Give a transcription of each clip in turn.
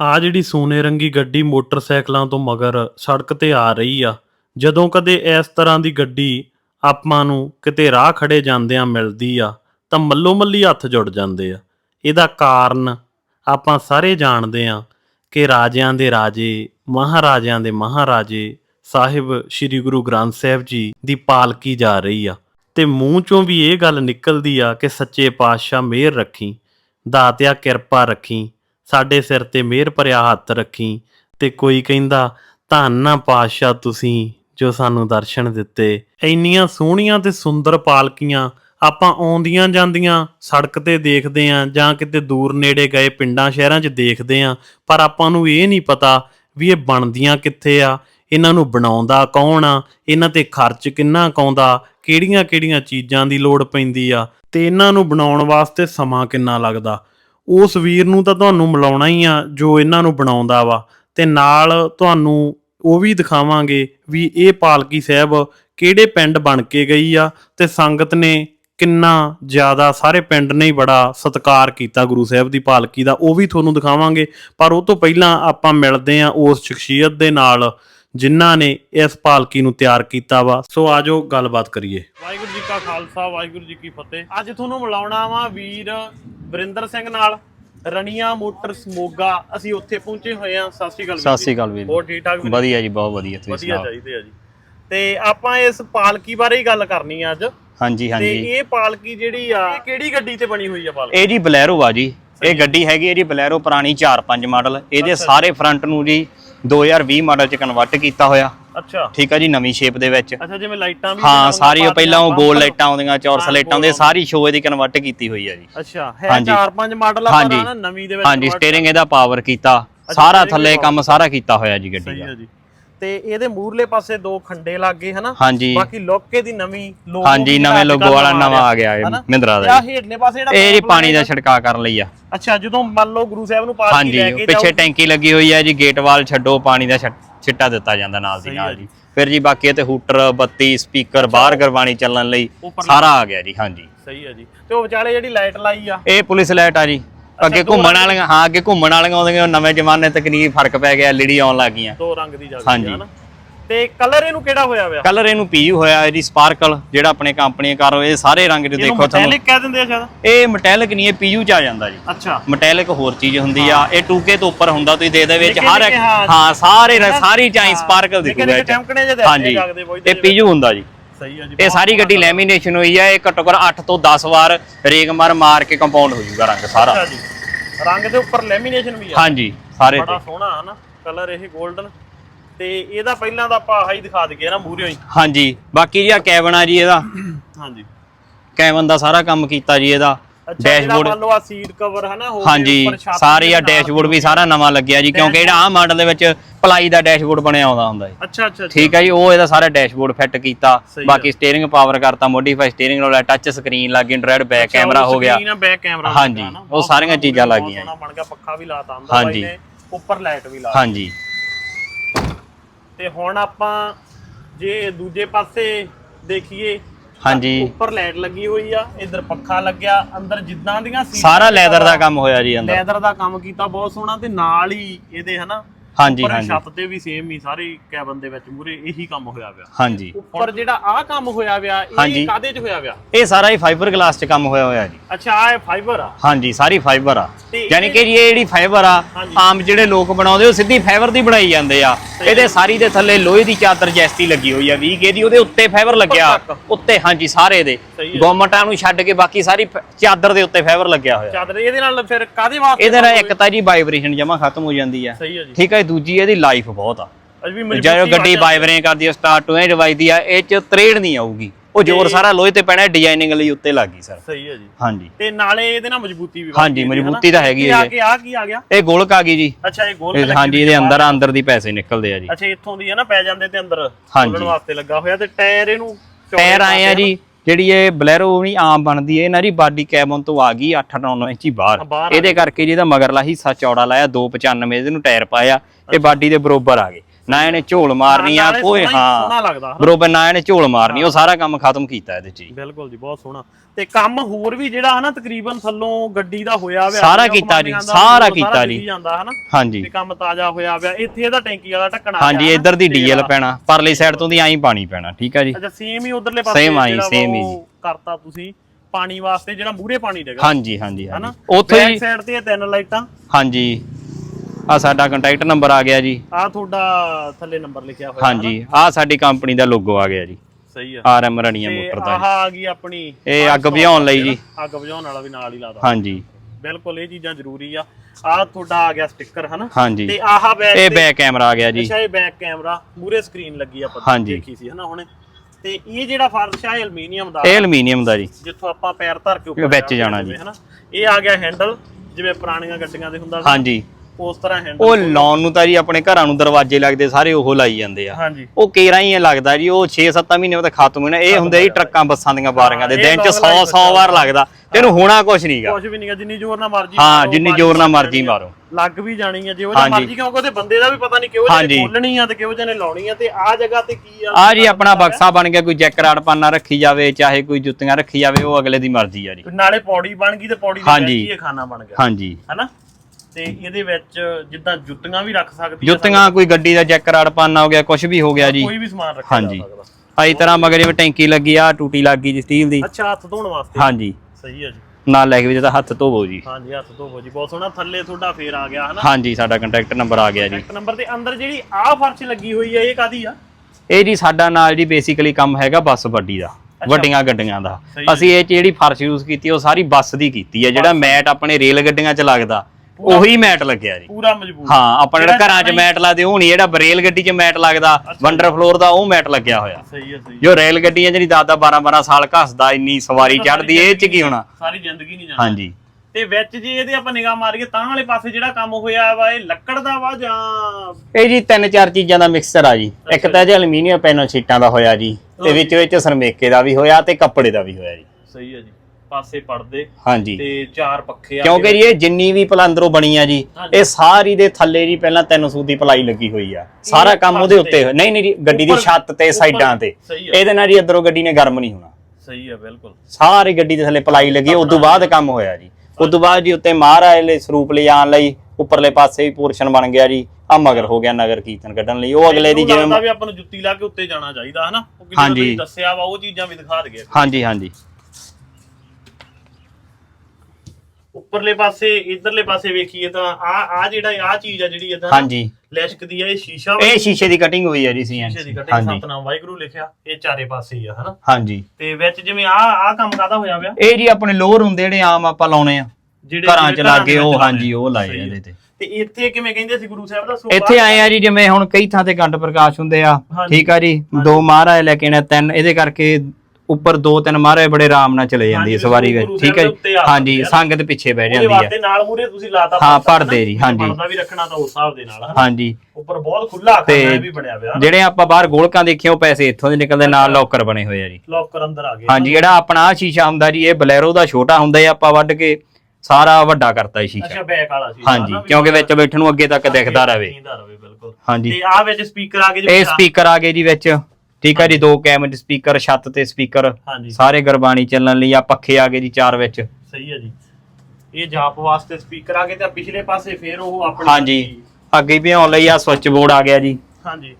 ਆ ਜਿਹੜੀ ਸੋਨੇ ਰੰਗੀ ਗੱਡੀ ਮੋਟਰਸਾਈਕਲਾਂ ਤੋਂ ਮਗਰ ਸੜਕ ਤੇ ਆ ਰਹੀ ਆ, ਜਦੋਂ ਕਦੇ ਇਸ ਤਰ੍ਹਾਂ ਦੀ ਗੱਡੀ ਆਪਾਂ ਨੂੰ ਕਿਤੇ ਰਾਹ ਖੜੇ ਜਾਂਦਿਆਂ ਮਿਲਦੀ ਆ, ਤਾਂ ਮੱਲੋ ਮੱਲੀ ਹੱਥ ਜੁੜ ਜਾਂਦੇ ਆ। ਇਹਦਾ ਕਾਰਨ ਆਪਾਂ ਸਾਰੇ ਜਾਣਦੇ ਆ ਕਿ ਰਾਜਿਆਂ ਦੇ ਰਾਜੇ, ਮਹਾਰਾਜਿਆਂ ਦੇ ਮਹਾਰਾਜੇ ਸਾਹਿਬ ਸ੍ਰੀ ਗੁਰੂ ਗ੍ਰੰਥ ਸਾਹਿਬ ਜੀ ਦੀ ਪਾਲਕੀ ਜਾ ਰਹੀ ਆ। ਤੇ ਮੂੰਹ ਚੋਂ ਵੀ ਇਹ ਗੱਲ ਨਿਕਲਦੀ ਆ ਕਿ ਸੱਚੇ ਪਾਤਸ਼ਾਹ ਮਿਹਰ ਰੱਖੀ, ਦਾਤਿਆ ਕਿਰਪਾ ਰੱਖੀ ਸਾਡੇ ਸਿਰ ਤੇ ਮਿਹਰ ਭਰਿਆ ਹੱਥ ਰੱਖੀ ਤੇ ਕੋਈ ਕਹਿੰਦਾ, ਧੰਨਾ ਪਾਤਸ਼ਾਹ ਤੁਸੀਂ ਜੋ ਸਾਨੂੰ ਦਰਸ਼ਨ ਦਿੱਤੇ। ਇੰਨੀਆਂ ਸੋਹਣੀਆਂ ਤੇ ਸੁੰਦਰ ਪਾਲਕੀਆਂ ਆਪਾਂ ਆਉਂਦੀਆਂ ਜਾਂਦੀਆਂ ਸੜਕ ਤੇ ਦੇਖਦੇ ਆਂ ਜਾਂ ਕਿਤੇ ਦੂਰ ਨੇੜੇ ਗਏ ਪਿੰਡਾਂ ਸ਼ਹਿਰਾਂ 'ਚ ਦੇਖਦੇ ਆਂ, ਪਰ ਆਪਾਂ ਨੂੰ ਇਹ ਨਹੀਂ ਪਤਾ ਵੀ ਇਹ ਬਣਦੀਆਂ ਕਿੱਥੇ ਆ, ਇਹਨਾਂ ਨੂੰ ਬਣਾਉਂਦਾ ਕੌਣ ਆ, ਇਹਨਾਂ ਤੇ ਖਰਚ ਕਿੰਨਾ ਕਾਉਂਦਾ ਕਿਹੜੀਆਂ-ਕਿਹੜੀਆਂ ਚੀਜ਼ਾਂ ਦੀ ਲੋੜ ਪੈਂਦੀ ਆ ਤੇ ਇਹਨਾਂ ਨੂੰ ਬਣਾਉਣ ਵਾਸਤੇ ਸਮਾਂ ਕਿੰਨਾ ਲੱਗਦਾ? ਉਸ ਵੀਰ ਨੂੰ ਤਾਂ ਤੁਹਾਨੂੰ ਮਿਲਾਉਣਾ ਹੀ ਆ ਜੋ ਇਹਨਾਂ ਨੂੰ ਬਣਾਉਂਦਾ ਵਾ। ਤੇ ਨਾਲ ਤੁਹਾਨੂੰ ਉਹ ਵੀ ਦਿਖਾਵਾਂਗੇ ਵੀ ਇਹ ਪਾਲਕੀ ਸਾਹਿਬ ਕਿਹੜੇ ਪਿੰਡ ਬਣ ਕੇ ਗਈ ਆ ਤੇ ਸੰਗਤ ਨੇ ਕਿੰਨਾ ਜ਼ਿਆਦਾ ਸਾਰੇ ਪਿੰਡ ਨੇ ਹੀ ਬੜਾ ਸਤਿਕਾਰ ਕੀਤਾ ਗੁਰੂ ਸਾਹਿਬ ਦੀ ਪਾਲਕੀ ਦਾ, ਉਹ ਵੀ ਤੁਹਾਨੂੰ ਦਿਖਾਵਾਂਗੇ। ਪਰ ਉਹ ਤੋਂ ਪਹਿਲਾਂ ਆਪਾਂ ਮਿਲਦੇ ਆ ਉਸ ਸ਼ਖਸੀਅਤ ਦੇ ਨਾਲ। ਜਿਨ੍ਹਾਂ ਨੇ ਇਸ ਪਾਲਕੀ ਨੂੰ ਤਿਆਰ ਕੀਤਾ ਵਾ। ਸੋ ਆਜੋ ਗੱਲਬਾਤ ਕਰੀਏ। ਵਾਹਿਗੁਰੂ ਜੀ ਕਾ ਖਾਲਸਾ ਵਾਹਿਗੁਰੂ ਜੀ ਕੀ ਫਤਿਹ। ਅੱਜ ਤੁਹਾਨੂੰ ਮਿਲਾਉਣਾ ਵਾ ਵੀਰ ਵਰਿੰਦਰ ਸਿੰਘ ਨਾਲ ਰਣੀਆਂ ਮੋਟਰਸ ਮੋਗਾ। ਅਸੀਂ ਉੱਥੇ ਪਹੁੰਚੇ ਹੋਏ ਆ ਸਤਿ ਸ਼੍ਰੀ ਅਕਾਲ ਵੀਰ ਸਤਿ। ਸ੍ਰੀ ਅਕਾਲ ਵੀਰ ਹੋਰ ਠੀਕ ਠਾਕ ਵੀਰ? ਵਧੀਆ ਜੀ ਬਹੁਤ ਵਧੀਆ। ਤੁਸੀਂ ਵਧੀਆ ਸੁਣਾਓ? ਚਾਹੀਦੇ ਆ ਜੀ। ਤੇ ਆਪਾਂ ਇਸ ਪਾਲਕੀ ਬਾਰੇ ਹੀ ਗੱਲ ਕਰਨੀ ਆ ਅੱਜ। ਹਾਂਜੀ ਤੇ ਹਾਂਜੀ ਇਹ ਪਾਲਕੀ ਜਿਹੜੀ ਆ ਇਹ ਕਿਹੜੀ ਗੱਡੀ ਤੇ ਬਣੀ ਹੋਈ ਆ ਪਾਲਕੀ? ਇਹ ਜੀ ਬਲੈਰੋ ਆ ਜੀ। ਇਹ ਗੱਡੀ ਹੈਗੀ ਹੈ ਜੀ ਬਲੈਰੋ ਪੁਰਾਣੀ 4-5 ਮਾਡਲ। ਇਹਦੇ ਸਾਰੇ ਫਰੰਟ ਨੂੰ ਜੀ 2020 ਮਾਡਲ ਚ ਕਨਵਰਟ ਕੀਤਾ ਹੋਇਆ। ਅੱਛਾ। ਠੀਕ ਆ ਜੀ ਨਵੀਂ ਸ਼ੇਪ ਦੇ ਵਿੱਚ। ਅੱਛਾ ਜਿਵੇਂ ਲਾਈਟਾਂ ਵੀ ਹਾਂ ਸਾਰੀ ਪਹਿਲਾਂ ਉਹ ਗੋਲ ਲਾਈਟਾਂ ਆਉਂਦੀਆਂ ਚੌਰਸ ਲਾਈਟਾਂ ਆਉਂਦੀਆਂ ਸਾਰੀ ਸ਼ੋਅ ਇਹਦੀ ਕਨਵਰਟ ਕੀਤੀ ਹੋਈ ਹੈ ਜੀ। ਅੱਛਾ ਹੈ ਹਾਂਜੀ। 4-5 ਮਾਡਲ ਆ। ਪਰ ਨਵੀਂ ਦੇ ਵਿੱਚ ਹਾਂਜੀ ਸਟੀਅਰਿੰਗ ਇਹਦਾ ਪਾਵਰ ਕੀਤਾ। ਸਾਰਾ ਥੱਲੇ ਕੰਮ ਸਾਰਾ ਕੀਤਾ ਹੋਇਆ ਜੀ ਗੱਡੀ ਸਹੀ ਦਾ। ਹੈ ਜੀ। ਤੇ ਇਹਦੇ ਮੂਰਲੇ ਪਾਸੇ ਦੋ ਖੰਡੇ ਲੱਗੇ ਹਨਾ? ਹਾਂਜੀ। ਬਾਕੀ ਲੋਕੇ ਦੀ ਨਵੀਂ ਲੋਗੋ ਹਾਂਜੀ ਨਵੇਂ ਲੋਗੋ ਵਾਲਾ ਨਵਾਂ ਆ ਗਿਆ ਇਹ ਮਹਿੰਦਰਾ ਦਾ ਆ ਜੀ। ਹੇਠਲੇ ਪਾਸੇ ਜਿਹੜਾ ਇਹ ਜੀ ਪਾਣੀ ਦਾ ਛਿੜਕਾਅ ਕਰਨ ਲਈ ਆ। ਅੱਛਾ ਜਦੋਂ ਮੰਨ ਲਓ ਗੁਰੂ ਸਾਹਿਬ ਨੂੰ ਹਾਂਜੀ ਲੈ ਕੇ ਪਿੱਛੇ ਟੈਂਕੀ ਲੱਗੀ ਹੋਈ ਹੈ ਜੀ ਗੇਟ ਵਾਲ ਛੱਡੋ ਪਾਣੀ ਦਾ ਛੱਟ- ਦਿੱਤਾ ਜਾਂਦਾ ਨਾਲ ਦੀ ਨਾਲ ਹੈ ਜੀ। ਫਿਰ ਜੀ ਬਾਕੀ ਤੇ ਹੂਟਰ ਬੱਤੀ ਸਪੀਕਰ ਬਾਹਰ ਗੁਰਬਾਣੀ ਚੱਲਣ ਲਈ ਸਾਰਾ ਆ ਗਿਆ ਜੀ ਹਾਂਜੀ। ਸਹੀ ਹੈ ਜੀ। ਤੇ ਉਹ ਵਿਚਾਲੇ ਜਿਹੜੀ ਲਾਈਟ ਲਾਈ ਆ? ਇਹ ਪੁਲਿਸ ਲਾਈਟ ਆ ਜੀ। ਅੱਗੇ ਦੋ ਘੁੰਮਣ ਵਾਲੀਆਂ ਹਾਂ ਅੱਗੇ ਘੁੰਮਣ ਵਾਲੀਆਂ ਆਉਂਦੀਆਂ ਨਵੇਂ ਜ਼ਮਾਨੇ ਤਕਨੀਕ ਫ਼ਰਕ ਪੈ ਗਿਆ ਐਲਈਡੀ ਆਉਣ ਲੱਗ ਗਈਆਂ। ਦੋ ਰੰਗ ਦੀ ਹਾਂਜੀ। ਹੈ ਨਾ ਤੇ ਕਲਰ ਇਹਨੂੰ ਕਿਹੜਾ ਹੋਇਆ ਹੋਇਆ ਕਲਰ ਇਹਨੂੰ ਪੀਯੂ ਹੋਇਆ ਜੀ ਸਪਾਰਕਲ ਜਿਹੜਾ ਆਪਣੇ ਕੰਪਨੀ ਕਰ ਇਹ ਸਾਰੇ ਰੰਗ ਚ ਦੇਖੋ ਤੁਹਾਨੂੰ। ਮੈਟੈਲਿਕ ਕਹਿ ਦਿੰਦੇ ਆ ਸ਼ਾਇਦ? ਇਹ ਮਟੈਲਿਕ ਨਹੀਂ ਇਹ ਪੀਯੂ ਚ ਆ ਜਾਂਦਾ ਜੀ। ਅੱਛਾ। ਮਟੈਲਿਕ ਹੋਰ ਚੀਜ਼ ਹੁੰਦੀ ਆ ਇਹ 2K ਤੋਂ ਉੱਪਰ ਹੁੰਦਾ ਤੁਸੀਂ ਦੇਖਦੇ ਵਿੱਚ ਨਿੱਕੇ ਹਰ ਇੱਕ ਨਿੱਕੇ ਹਾਂ। ਹਾਂ ਸਾਰੇ। ਸਾਰੀ ਚਾਈ ਸਪਾਰਕਲ ਨਿੱਕੇ ਨਿੱਕੇ ਇਹ 'ਚ। ਟਮਕਣੇ ਜਿਹੇ ਹਾਂਜੀ। ਲੱਗਦੇ ਬੋਝਦੇ ਇਹ ਪੀਯੂ ਹੁੰਦਾ ਜੀ। ਸਹੀ ਹੈ ਜੀ ਇਹ ਸਾਰੀ ਗੱਡੀ ਲੈਮੀਨੇਸ਼ਨ ਹੋਈ ਹੈ ਇਹ ਘੱਟੋ ਘੱਟ 8 ਤੋਂ 10 ਵਾਰ ਰੇਗ ਮਾਰ ਕੇ ਕੰਪਾਊਂਡ ਹੋ ਜਾਊਗਾ ਰੰਗ ਸਾਰਾ। ਅੱਛਾ ਜੀ। ਰੰਗ ਦੇ ਉੱਪਰ ਲੈਮੀਨੇਸ਼ਨ ਵੀ ਆ। ਹਾਂਜੀ ਸਾਰੇ ਬੜਾ ਸੋਹਣਾ ਹੈ ਨਾ ਕਲਰ ਇਹ 골ਡਨ ਤੇ ਇਹਦਾ ਪਹਿਲਾਂ ਤਾਂ ਆਪਾਂ ਆਹੀ ਦਿਖਾ ਦਈਏ ਨਾ ਮੂਹਰਿਓਂ ਹੀ। ਹਾਂਜੀ ਬਾਕੀ ਜੀ ਆ ਕੈਬਨ ਆ ਜੀ ਇਹਦਾ। ਹਾਂਜੀ। ਕੈਬਨ ਦਾ ਸਾਰਾ ਕੰਮ ਕੀਤਾ ਜੀ ਇਹਦਾ। ਡੈਸ਼ਬੋਰਡ ਮੰਨ ਲਓ ਆ ਸੀਟ ਕਵਰ ਹੈ ਨਾ ਹੋ ਹਾਂਜੀ ਸਾਰੇ ਆ। ਡੈਸ਼ਬੋਰਡ ਵੀ ਸਾਰਾ ਨਵਾਂ ਲੱਗਿਆ ਜੀ ਕਿਉਂਕਿ ਜਿਹੜਾ ਆ ਮਾਡਲ ਦੇ ਵਿੱਚ ਪਲਾਈ ਦਾ ਡੈਸ਼ਬੋਰਡ ਬਣਿਆ ਆਉਂਦਾ ਹੁੰਦਾ ਜੀ ਅੱਛਾ ਅੱਛਾ। ਠੀਕ ਹੈ ਜੀ ਉਹ ਇਹਦਾ ਸਾਰਾ ਡੈਸ਼ਬੋਰਡ ਫਿੱਟ ਕੀਤਾ। ਬਾਕੀ ਸਟੀਅਰਿੰਗ ਪਾਵਰ ਕਰਤਾ ਮੋਡੀਫਾਈ ਸਟੀਅਰਿੰਗ ਨਾਲ ਟੱਚ ਸਕਰੀਨ ਲੱਗ ਗਈ ਐਂਡਰੋਇਡ ਬੈਕ ਕੈਮਰਾ ਹੋ ਗਿਆ ਹਾਂਜੀ। ਉਹ ਸਾਰੀਆਂ ਚੀਜ਼ਾਂ ਬਹੁਤ ਲੱਗ ਗਈਆਂ ਸੋਹਣਾ ਬਣ ਗਿਆ ਪੱਖਾ ਵੀ ਲਾਤਾ ਹਾਂਜੀ। ਬਾਈ ਨੇ ਉੱਪਰ ਲਾਈਟ ਵੀ ਲਾ ਹਾਂਜੀ ਤੇ ਹੁਣ ਆਪਾਂ ਜੇ ਦੂਜੇ ਪਾਸੇ ਦੇਖੀਏ ਹਾਂਜੀ। ਉੱਪਰ ਲਾਈਟ ਲੱਗੀ ਹੋਈ ਆ ਇਧਰ ਪੱਖਾ ਲੱਗਿਆ ਅੰਦਰ ਜਿੱਦਾਂ ਦੀਆਂ ਸੀਟਾਂ ਸਾਰਾ ਲੈਦਰ ਦਾ ਕੰਮ ਹੋਇਆ ਜੀ ਅੰਦਰ। ਲੈਦਰ ਦਾ ਕੰਮ ਕੀਤਾ ਬਹੁਤ ਸੋਹਣਾ ਤੇ ਨਾਲ ਹੀ ਇਹਦੇ ਹਨਾ ਹਾਂਜੀ ਉੱਪਰ ਹਾਂਜੀ। ਛੱਤ ਤੇ ਵੀ ਸੇਮ ਹੀ ਸਾਰੇ ਕੈਬਨ ਦੇ ਵਿੱਚ ਮੂਰੇ ਇਹੀ ਕੰਮ ਹੋਇਆ ਪਿਆ। ਹਾਂਜੀ। ਉੱਪਰ ਜਿਹੜਾ ਆਹ ਕੰਮ ਹੋਇਆ ਪਿਆ ਹਾਂਜੀ। ਇਹ ਕਾਦੇ ਚ ਹੋਇਆ ਪਿਆ? ਇਹ ਸਾਰਾ ਹੀ ਫਾਈਬਰ ਗਲਾਸ 'ਚ ਕੰਮ ਹੋਇਆ ਹੋਇਆ ਜੀ। ਅੱਛਾ ਆਹ ਫਾਈਬਰ ਆ? ਹਾਂਜੀ ਸਾਰੀ ਫਾਈਬਰ ਆ। ਤੇ ਯਾਨੀ ਕਿ ਜੀ ਇਹ ਜਿਹੜੀ ਫਾਈਬਰ ਆ ਹਾਂਜੀ। ਆਮ ਜਿਹੜੇ ਲੋਕ ਬਣਾਉਂਦੇ ਉਹ ਸਿੱਧੀ ਫਾਈਬਰ ਦੀ ਬਣਾਈ ਜਾਂਦੇ ਆ। ਇਹਦੇ ਸਾਰੀ ਦੇ ਥੱਲੇ ਲੋਹੇ ਦੀ ਚਾਦਰ ਜੈਸਤੀ ਲੱਗੀ ਹੋਈ ਆ 20 ਕੇ ਦੀ ਉਹਦੇ ਉੱਤੇ ਫਾਈਬਰ ਲੱਗਿਆ। ਉੱਤੇ ਹਾਂਜੀ ਸਾਰੇ ਦੇ। ਸਹੀ ਹੈ। ਗੋਮਟਾਂ ਨੂੰ ਛੱਡ ਕੇ ਬਾਕੀ ਸਾਰੀ ਫ- ਚਾਦਰ ਦੇ ਉੱਤੇ ਫਾਈਬਰ ਲੱਗਿਆ ਹੋਇਆ। ਚਾਦਰ ਇਹਦੇ ਨਾਲ ਫਿਰ ਕਾਦੇ ਵਾਸਤੇ ਇਹਦੇ ਨਾਲ ਇੱਕ ਤਾਂ ਜੀ ਵਾਈਬ੍ਰੇਸ਼ਨ ਜਮਾ ਖਤਮ ਹੋ ਜਾਂਦੀ ਆ। ਸਹੀ ਹੈ ਜੀ। ਠੀਕ ਹੈ ਦੂਜੀ ਇਹਦੀ ਲਾਈਫ ਬਹੁਤ ਆ। ਅੱਜ ਵੀ ਜਦੋਂ ਮਜ਼ਬੂਤੀ ਗੱਡੀ ਵੱਧ ਵਾਈਬ੍ਰੇਟ ਕਰਦੀ ਆ ਸਟਾਰਟ ਟੂ ਐਂਡ ਵੱਜਦੀ ਆ ਇਹ ਚ ਤਰੇੜ ਨਹੀਂ ਆਊਗੀ। ਉਹ ਜ਼ੋਰ ਸਾਰਾ ਲੋਹੇ ਤੇ ਪੈਣਾ ਡਿਜ਼ਾਈਨਿੰਗ ਲਈ ਉੱਤੇ ਲੱਗੀ ਸਰ ਸਹੀ ਹੈ ਜੀ। ਹਾਂਜੀ। ਤੇ ਨਾਲੇ ਇਹਦੇ ਨਾਲ ਮਜ਼ਬੂਤੀ ਵੀ ਹਾਂਜੀ, ਮਜ਼ਬੂਤੀ? ਤਾਂ ਹੈਗੀ ਇਹ ਹੈ ਆ ਕੇ ਆ ਕੀ ਆ ਗਿਆ? ਇਹ ਗੋਲਕ ਆ ਗਈ ਜੀ। ਅੱਛਾ ਇਹ ਗੋਲ ਇਹ- ਹਾਂਜੀ ਇਹਦੇ ਅੰਦਰ ਆ, ਅੰਦਰ ਦੀ ਪੈਸੇ ਨਿਕਲਦੇ ਆ ਜੀ। ਅੱਛਾ ਇੱਥੋਂ ਦੀ ਹੈ ਨਾ ਪੈ ਜਾਂਦੇ ਤੇ ਅੰਦਰ। ਖੋਲਣ ਵਾਸਤੇ ਲੱਗਾ ਹੋਇਆ ਤੇ ਟਾਇਰ ਇਹਨੂੰ ਟਾਇਰ ਆਏ ਆ ਜੀ। ਜਿਹੜੀ ਇਹ ਬਲੈਰੋ ਨਹੀਂ ਆਮ ਬਣਦੀ ਹੈ ਇਹਨਾਂ ਦੀ ਬਾਡੀ ਕੈਬਨ ਤੋਂ ਆ ਗਈ 8-9 ਇੰਚੀ ਬਾਹਰ। ਇਹਦੇ ਕਰਕੇ ਜਿਹਦਾ ਮਗਰਲਾ ਹਿੱਸਾ ਚੌੜਾ ਲਾਇਆ 295 ਇਹਦੇ ਨੂੰ ਟਾਇਰ ਪਾਇਆ ਇਹ ਬਾਡੀ ਦੇ ਬਰੋਬਰ ਆ ਗਏ। ਨਾ ਇਹਨੇ ਝੋਲ ਮਾਰਨੀ ਆ ਨਾਲੇ ਕੋਈ ਸੋਹਣਾ ਹੀ- ਸੋਹਣਾ ਹਾਂ ਲੱਗਦਾ। ਹਨਾ ਬਰੋਬਰ ਨਾ ਇਹਨੇ ਝੋਲ ਮਾਰਨੀ ਉਹ ਸਾਰਾ ਕੰਮ ਖਤਮ ਕੀਤਾ ਇਹਦੇ ਚ ਜੀ ਬਿਲਕੁਲ ਜੀ ਬਹੁਤ ਸੋਹਣਾ। ਤੇ ਕੰਮ ਹੋਰ ਵੀ ਜਿਹੜਾ ਹਨਾ ਤਕਰੀਬਨ ਥੱਲੋਂ ਗੱਡੀ ਦਾ ਹੋਇਆ ਹੋਇਆ ਸਾਰਾ ਕੀਤਾ ਜੀ, ਸਾਰਾ ਕੀਤਾ ਜੀ। ਜਾਂਦਾ ਹਨਾ ਹਾਂਜੀ। ਤੇ ਕੰਮ ਤਾਜ਼ਾ ਹੋਇਆ ਹੋਇਆ ਇੱਥੇ ਇਹਦਾ ਟੈਂਕੀ ਵਾਲਾ ਢੱਕਣਾ ਹਾਂਜੀ ਇੱਧਰ ਦੀ ਡੀਜ਼ਲ ਪੈਣਾ ਪਰਲੀ ਸਾਈਡ ਤੋਂ ਦੀ ਆਈ ਪਾਣੀ ਪੈਣਾ ਠੀਕ ਆ ਜੀ। ਅੱਛਾ ਸੇਮ ਹੀ ਉਧਰਲੇ ਪਾਸੇ Same ਆਈ, ਜਿਹੜਾ same ਹੀ ਉਹ ਕਰਤਾ ਤੁਸੀਂ ਪਾਣੀ ਵਾਸਤੇ ਜਿਹੜਾ ਮੂਹਰੇ ਪਾਣੀ ਡੇਗਾ ਹਾਂਜੀ ਹਾਂਜੀ ਹਨਾ ਹਾਂਜੀ ਉੱਥੇ ਹੀ ਸਾਈਡ ਤੇ ਇਹ ਤਿੰਨ ਲਾਈਟਾਂ। ਹਾਂਜੀ। ਆ ਸਾਡਾ ਕੰਟੈਕਟ ਨੰਬਰ ਆ ਗਿਆ ਜੀ। ਆ ਤੁਹਾਡਾ ਥੱਲੇ ਨੰਬਰ ਲਿਖਿਆ ਹੋਇਆ ਹਾਂਜੀ ਆ ਸਾਡੀ ਕੰਪਨੀ ਦਾ ਲੋਗੋ ਆ ਗਿਆ ਜੀ। ਸਹੀ ਆ। ਆਰ ਐਮ ਰਣੀਆ ਮੋਟਰ ਆਹ ਦਾ ਆ ਗਈ ਆਪਣੀ ਜੀ। ਇਹ ਅੱਗ ਬੁਝਾਉਣ ਲਈ ਜੀ। ਅੱਗ ਬੁਝਾਉਣ ਵਾਲਾ ਵੀ ਨਾਲ ਹੀ ਲਾਦਾ ਹਾਂਜੀ। ਬਿਲਕੁਲ ਇਹ ਚੀਜ਼ਾਂ ਜ਼ਰੂਰੀ ਆ। ਆ ਤੁਹਾਡਾ ਆ ਗਿਆ ਸਟicker ਹਨਾ? ਹਾਂਜੀ। ਤੇ ਆਹ ਬੈਕ ਇਹ ਬੈਕ ਕੈਮਰਾ ਆ ਗਿਆ ਜੀ। ਅੱਛਾ ਇਹ ਬੈਕ ਕੈਮਰਾ ਮੂਰੇ ਸਕਰੀਨ ਲੱਗੀ ਆਪਾਂ। ਦੇਖੀ ਸੀ ਹਨਾ ਹੁਣੇ। ਤੇ ਇਹ ਜਿਹੜਾ ਫਰਸ਼ ਆ ਐਲੂਮੀਨੀਅਮ ਦਾ। ਇਹ ਐਲੂਮੀਨੀਅਮ ਦਾ ਜੀ। ਜਿੱਥੋਂ ਆਪਾਂ ਪੈਰ ਧਰ ਕੇ ਉੱਪਰ ਵਿੱਚ ਜਾਣਾ ਜਿਵੇਂ ਹਨਾ। ਇਹ ਆ ਗਿਆ ਹੈਂਡਲ ਜਿਵੇਂ ਪੁਰਾਣੀਆਂ ਗੱਡੀਆਂ ਦੇ ਹੁੰਦਾ ਸੀ। ਹਾਂਜੀ। ਉਸ ਤਰ੍ਹਾਂ ਹੈਂਡਲ ਉਹ ਲਾਉਣ ਨੂੰ ਤਾਂ ਜੀ ਆਪਣੇ ਘਰਾਂ ਨੂੰ ਦਰਵਾਜ਼ੇ ਲੱਗਦੇ ਸਾਰੇ ਉਹ ਲਾਈ ਜਾਂਦੇ ਆ। ਹਾਂਜੀ। ਉਹ ਕੇਰਾ ਹੀ ਲੱਗਦਾ ਜੀ ਉਹ 6-7 ਮਹੀਨੇ ਬਾਅਦ ਖਤਮ ਹੋਣਾ ਇਹ ਹੁੰਦੇ ਜੀ ਟਰੱਕਾਂ ਬੱਸਾਂ ਦੀਆਂ ਬਾਰੀਆਂ ਦੇ ਦਿਨ ਚ long 100 life 100 ਵਾਰ ਲੱਗਦਾ। ਇਹਨੂੰ ਹੋਣਾ ਕੁਝ ਨਹੀਂਗਾ ਕੁਝ ਵੀ ਨਹੀਂਗਾ ਜਿੰਨੀ ਜ਼ੋਰ ਨਾਲ ਮਰਜ਼ੀ ਹਾਂ ਜਿੰਨੀ ਜ਼ੋਰ ਨਾਲ ਮਰਜ਼ੀ। ਮਾਰੋ। ਲੱਗ ਵੀ ਜਾਣੀ ਆ ਜਿਹਾ ਹਾਂਜੀ। ਮਰਜ਼ੀ ਕਿਉਂਕਿ ਉਹਦੇ ਬੰਦੇ ਦਾ ਵੀ ਪਤਾ ਨਹੀਂ ਕਿਹੋ ਜਿਹੇ। ਖੋਲਣੀ ਆ ਤੇ ਕਿਹੋ ਜਿਹੇ ਨੇ ਲਾਉਣੀ ਆ ਤੇ ਆ ਜਗ੍ਹਾ ਤੇ ਕੀ ਆ ਆ ਜੀ ਆਪਣਾ ਬਕਸਾ ਬਣ ਗਿਆ ਕੋਈ ਜੈਕਰਾਟ ਪਾਨਾ ਰੱਖੀ ਜਾਵੇ ਚਾਹੇ ਕੋਈ ਜੁੱਤੀਆਂ ਰੱਖੀ ਜਾਵੇ ਉਹ ਅਗਲੇ ਦੀ ਮਰਜ਼ੀ ਆ ਜੀ। ਨਾਲੇ ਪੌੜੀ ਬਣ ਗਈ ਤੇ ਪੌੜੀ ਦੇ ਵਿੱਚ। ਹੀ ਖਾਣਾ ਬਣ ਗਿਆ। ਹਾਂਜੀ। ਹਨਾ? ਤੇ ਇਹਦੇ ਵਿੱਚ ਜਿੱਦਾਂ ਜੁੱਤੀਆਂ ਵੀ ਰੱਖ ਸਕਦੀ ਆ ਜੁੱਤੀਆਂ ਕੋਈ ਗੱਡੀ ਦਾ ਜੈਕਰਾਟ ਪਾਨਾ ਹੋ ਗਿਆ ਕੁਝ ਵੀ ਹੋ ਗਿਆ ਜੀ। ਕੋਈ ਵੀ ਸਮਾਨ ਰੱਖਿਆ ਹਾਂਜੀ। ਜਾ ਸਕਦਾ। ਆਈ ਤਰ੍ਹਾਂ ਮਗਰ ਜਿਵੇਂ ਟੈਂਕੀ ਲੱਗੀ ਆ ਟੂਟੀ ਲੱਗ ਗਈ ਜੀ ਸਟੀਲ ਦੀ। ਅੱਛਾ ਹੱਥ ਧੋਣ ਵਾਸਤੇ। ਹਾਂਜੀ। ਸਹੀ ਆ ਜੀ। ਨਾਲ ਲੈ ਕੇ ਵੀ ਤਾਂ ਹੱਥ ਧੋਵੋ ਜੀ। ਹਾਂਜੀ ਹੱਥ ਧੋਵੋ ਜੀ। ਬਹੁਤ ਸੋਹਣਾ ਥੱਲੇ ਤੁਹਾਡਾ ਫੇਰ ਆ ਗਿਆ ਹਨਾ? ਹਾਂਜੀ ਸਾਡਾ ਕੰਟੈਕਟ ਨੰਬਰ ਆ ਗਿਆ ਜੀ। ਇੱਕ ਨੰਬਰ ਦੇ ਅੰਦਰ ਜਿਹੜੀ ਆਹ ਫਰਸ਼ ਲੱਗੀ ਹੋਈ ਆ ਇਹ ਕਾਦੀ ਆ? ਇਹ ਜੀ ਸਾਡਾ ਨਾਲ ਜੀ ਬੇਸਿਕਲੀ ਕੰਮ ਹੈਗਾ ਬੱਸ ਵੱਡੀ ਦਾ ਵੱਡੀਆਂ ਗੱਡੀਆਂ ਦਾ। ਸਹੀ ਹੈ ਅਸੀਂ ਇਹ 'ਚ ਜਿਹੜੀ ਫਰਸ਼ ਯੂਜ਼ ਕੀਤੀ ਉਹ ਸਾਰੀ ਬੱਸ ਦੀ ਕੀਤੀ ਹੈ। ਜਿਹੜਾ ਮੈਟ ਆਪਣੇ ਰੇਲ ਗੱਡੀਆਂ 'ਚ ਲੱਗਦਾ ਉਹੀ ਮੈਟ ਲੱਗਿਆ ਜੀ। ਪੂਰਾ ਮਜ਼ਬੂਤ। ਹਾਂ ਆਪਾਂ ਜਿਹੜਾ ਘਰਾਂ 'ਚ ਮੈਟ ਲਾਦੇ ਉਹ ਨਹੀਂ ਜਿਹੜਾ ਰੇਲ ਗੱਡੀ 'ਚ ਮੈਟ ਲੱਗਦਾ ਵੰਡਰ ਫਲੋਰ ਦਾ ਉਹ ਮੈਟ ਲੱਗਿਆ ਹੋਇਆ। ਸਹੀ ਆ ਸਹੀ। ਜੋ ਰੇਲ ਗੱਡੀਆਂ ਜਿਹੜੀ 10 10 12 12 ਸਾਲ ਘਸਦਾ ਇੰਨੀ ਸਵਾਰੀ ਚੜਦੀ ਇਹ 'ਚ ਕੀ ਹੋਣਾ? ਸਾਰੀ ਜ਼ਿੰਦਗੀ ਨਹੀਂ ਜਾਣਾ। ਹਾਂਜੀ। ਤੇ ਵਿੱਚ ਜੇ ਇਹਦੇ ਆਪਾਂ ਨਿਗਾਹ ਮਾਰੀਏ ਤਾਂ ਵਾਲੇ ਪਾਸੇ ਜਿਹੜਾ ਕੰਮ ਹੋਇਆ ਵਾ ਇਹ ਲੱਕੜ ਦਾ ਵਾ ਜਾਂ ਇਹ ਜੀ ਤਿੰਨ ਚਾਰ ਚੀਜ਼ਾਂ ਦਾ ਮਿਕਸਚਰ ਆ ਜੀ। ਇੱਕ ਤਾਂ ਜੀ। ਐਲੂਮੀਨੀਅਮ ਪੈਨਲ ਸ਼ੀਟਾਂ ਦਾ ਹੋਇਆ ਜੀ ਤੇ ਵਿੱਚ ਵਿੱਚ ਸਰਮੇਕੇ ਦਾ ਵੀ ਹੋਇਆ ਤੇ ਕੱਪੜੇ ਦਾ ਵੀ ਹੋਇਆ ਜੀ। ਸਹੀ ਆ ਜੀ। ਪਾਸੇ ਪੜਦੇ ਹਾਂਜੀ। ਤੇ ਚਾਰ ਪੱਖੇ ਆ ਕਿਉਂਕਿ ਜੀ ਇਹ ਜਿੰਨੀ ਵੀ ਪਲੰਦਰੋਂ ਬਣੀ ਆ ਜੀ। ਇਹ ਸਾਰੀ ਦੇ ਥੱਲੇ ਜੀ ਪਹਿਲਾਂ ਤਿੰਨ ਸੂਤ ਦੀ ਪਲਾਈ ਲੱਗੀ ਹੋਈ ਆ। ਸਾਰਾ ਕੰਮ ਉਹਦੇ ਉੱਤੇ। ਨਹੀਂ ਨਹੀਂ ਜੀ ਗੱਡੀ ਦੀ ਛੱਤ ਤੇ ਸਾਈਡਾਂ ਤੇ। ਇਹਦੇ ਨਾਲ ਜੀ ਅੰਦਰੋਂ ਗੱਡੀ ਨੇ ਗਰਮ ਨਹੀਂ ਹੋਣਾ। ਸਹੀ ਆ ਬਿਲਕੁਲ। ਸਾਰੀ ਗੱਡੀ ਦੇ ਥੱਲੇ ਪਲਾਈ ਲੱਗੀ ਉਸ ਤੋਂ ਬਾਅਦ ਕੰਮ ਹੋਇਆ ਜੀ। ਉਸ ਤੋਂ ਬਾਅਦ ਜੀ ਉੱਤੇ ਮਹਾਰਾਜ ਲਈ ਸਰੂਪ ਲਈ ਆਉਣ ਲਈ ਉੱਪਰਲੇ ਪਾਸੇ ਵੀ ਪੋਰਸ਼ਨ ਬਣ ਗਿਆ ਜੀ। ਆ ਮਗਰ ਹੋ ਗਿਆ ਨਗਰ ਕੀਰਤਨ ਕੱਢਣ ਲਈ। ਉਹ ਅਗਲੇ ਦੀ ਜਿਵੇਂ ਵੀ ਆਪਾਂ ਨੂੰ ਜੁੱਤੀ ਲਾ ਕੇ ਉੱਤੇ ਜਾਣਾ ਚਾਹੀਦਾ ਹਨਾ? ਉਹ। ਤੁਸੀਂ ਦੱਸਿਆ ਵਾ ਉਹ ਚੀਜ਼ਾਂ ਵੀ ਦਿਖਾ ਦਗੇ ਹਾਂਜੀ ਹਾਂਜੀ। ਉੱਪਰਲੇ ਪਾਸੇ ਇਧਰਲੇ ਪਾਸੇ ਵੇਖੀਏ ਤਾਂ ਆ ਆ ਜਿਹੜਾ ਆ ਚੀਜ਼ ਆ ਜਿਹੜੀ ਇਦਾਂ ਹਾਂਜੀ। ਲਿਸ਼ਕਦੀ ਆ ਇਹ ਸ਼ੀਸ਼ਾ ਵਾ। ਇਹ ਸ਼ੀਸ਼ੇ ਦੀ ਕਟਿੰਗ ਹੋਈ ਹੈ ਜੀ ਸ਼ੀਸ਼ੇ ਦੀ ਕਟਿੰਗ ਹਾਂਜੀ। ਸਤਨਾਮ ਵਾਹਿਗੁਰੂ ਲਿਖਿਆ ਇਹ ਚਾਰੇ ਪਾਸੇ ਹੀ ਆ ਹਨਾ? ਹਾਂਜੀ। ਤੇ ਵਿੱਚ ਜਿਵੇਂ ਆ ਆ ਕੰਮ ਕਾਦਾ ਹੋਇਆ ਪਿਆ? ਇਹ ਜੀ ਆਪਣੇ ਲੋਅਰ ਹੁੰਦੇ ਜਿਹੜੇ ਆਮ ਆਪਾਂ ਲਾਉਣੇ ਆ। ਜਿਹੜੇ ਘਰਾਂ 'ਚ ਲਾਗੇ ਉਹ ਹਾਂਜੀ ਉਹ ਲਾਏ ਆ। ਇਹਦੇ ਤੇ। ਤੇ ਇੱਥੇ ਕਿਵੇਂ ਕਹਿੰਦੇ ਸੀ ਗੁਰੂ ਸਾਹਿਬ ਦਾ ਸੋਭਾ ਇੱਥੇ ਆਏ ਆ ਜੀ ਜਿਵੇਂ ਹੁਣ ਕਈ ਥਾਂ ਤੇ ਗੰਡ ਪ੍ਰਕਾਸ਼ ਹੁੰਦੇ ਆ। ਹਾਂਜੀ। ਠੀਕ ਆ ਜੀ ਦੋ ਮਹਾਰਾਜ ਲੈ ਕੇ ਨੇ ਤਿੰਨ ਇਹਦੇ ਕਰਕੇ ਉੱਪਰ ਦੋ ਤਿੰਨ ਮਹਾਰਾਜ ਬੜੇ ਆਰਾਮ ਨਾਲ ਚਲੇ ਜਾਂਦੀ ਹੈ ਸਵਾਰੀ ਵਿੱਚ। ਠੀਕ ਹੈ ਹਾਂਜੀ। ਸੰਗਤ ਪਿੱਛੇ ਬਹਿ ਜਾਂਦੀ ਹੈ। ਨਾਲ ਮੂਰੇ ਤੁਸੀਂ ਲਾਤਾ ਹਾਂ, ਪਰਦੇ ਜੀ, ਹਾਂਜੀ। ਪਰਦਾ ਵੀ ਰੱਖਣਾ ਤਾਂ ਉਸ ਹਿਸਾਬ ਦੇ ਨਾਲ ਹਨਾ? ਹਾਂਜੀ। ਉੱਪਰ ਬਹੁਤ ਖੁੱਲਾ ਖਾਨਾ ਵੀ ਬਣਿਆ ਪਿਆ ਜਿਹੜੇ ਆਪਾਂ ਬਾਹਰ ਗੋਲਕਾਂ ਦੇਖੇ ਉਹ ਪੈਸੇ ਇੱਥੋਂ ਦੇ ਨਿਕਲਦੇ ਨਾਲ ਲੋਕਰ ਬਣੇ ਹੋਏ ਆ ਜੀ। ਲੋਕਰ ਅੰਦਰ ਆ ਗਏ। ਹਾਂਜੀ ਜਿਹੜਾ ਆਪਣਾ ਸ਼ੀਸ਼ਾ ਹੁੰਦਾ ਜੀ ਇਹ ਬਲੈਰੋ ਦਾ ਛੋਟਾ ਹੁੰਦਾ ਹੈ ਆਪਾਂ ਵੱਢ ਕੇ ਸਾਰਾ ਵੱਡਾ ਕਰਤਾ ਇਹ ਸ਼ੀਸ਼ਾ। ਅੱਛਾ ਬੈਕ ਵਾਲਾ ਸੀ ਹਾਂਜੀ ਕਿਉਂਕਿ ਵਿੱਚ ਬੈਠਣ ਨੂੰ ਅੱਗੇ ਤੱਕ ਦਿਖਦਾ ਬਿਲਕੁਲ। ਹਾਂਜੀ। ਤੇ ਆ ਵਿੱਚ ਸਪੀਕਰ ਆ ਗਏ ਇਹ ਸਪੀਕਰ ਆ ਗਏ ਜੀ ਵਿੱਚ। ਠੀਕ ਹੈ ਜੀ ਦੋ ਕੈਮਰੇ ਸਪੀਕਰ ਛੱਤ ਤੇ ਸਪੀਕਰ ਹਾਂਜੀ। ਸਾਰੇ ਗੁਰਬਾਣੀ ਚੱਲਣ ਲਈ ਆ ਪੱਖੇ ਆ ਗਏ ਜੀ ਚਾਰ ਵਿੱਚ। ਸਹੀ ਹੈ ਜੀ। ਇਹ ਜਾਪ ਵਾਸਤੇ ਸਪੀਕਰ ਆ ਗਏ ਤੇ ਪਿਛਲੇ ਪਾਸੇ ਫੇਰ ਉਹ ਆਪਣੀ ਹਾਂਜੀ। ਅੱਗੇ ਵੀ ਆਉਣ ਲਈ ਆ ਸਵਿਚ ਬੋਰਡ ਆ ਗਿਆ ਜੀ। ਹਾਂਜੀ।